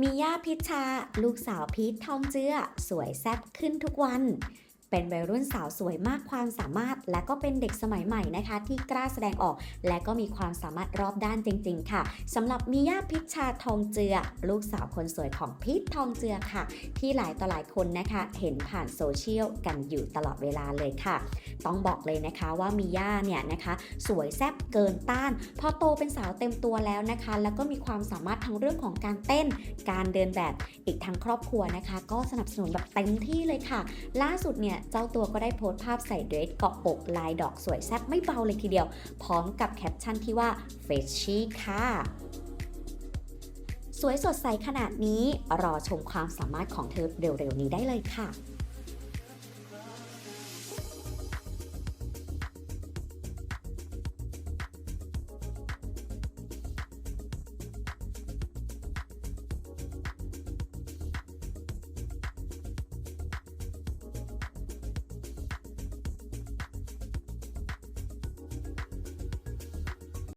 มีย่าพิชชา ลูกสาวพีททองเจือ สวยแซ่บขึ้นทุกวัน เป็นวัยรุ่นสาวสวยมากความสามารถ และก็เป็นเด็กสมัยใหม่นะคะ ที่กล้าแสดงออก และก็มีความสามารถรอบด้านจริง ๆ ค่ะสำหรับมีย่าพิชชาทองเจือ ลูกสาวคนสวยของพีททองเจือค่ะ ที่หลายต่อหลายคนนะคะ เห็นผ่านโซเชียลกันอยู่ตลอดเวลาเลยค่ะ ต้องบอกเลยนะคะว่ามีย่าเนี่ยนะคะ สวยแซ่บเกินต้าน พอโตเป็นสาวเต็มตัวแล้วนะคะ แล้วก็มีความสามารถทั้งเรื่องของการเต้น การเดินแบบอีกทั้งครอบครัวนะคะ ก็สนับสนุนแบบเต็มที่เลยค่ะ ล่าสุดเนี่ยเจ้าตัวก็ได้โพสต์ภาพใส่เดรสเกาะอกลายดอกสวยแซ่บไม่เบาเลยทีเดียว พร้อมกับแคปชั่นที่ว่าเฟชชี่ค่ะสวยสดใสขนาดนี้ รอชมความสามารถของเธอเร็วๆนี้ได้เลยค่ะ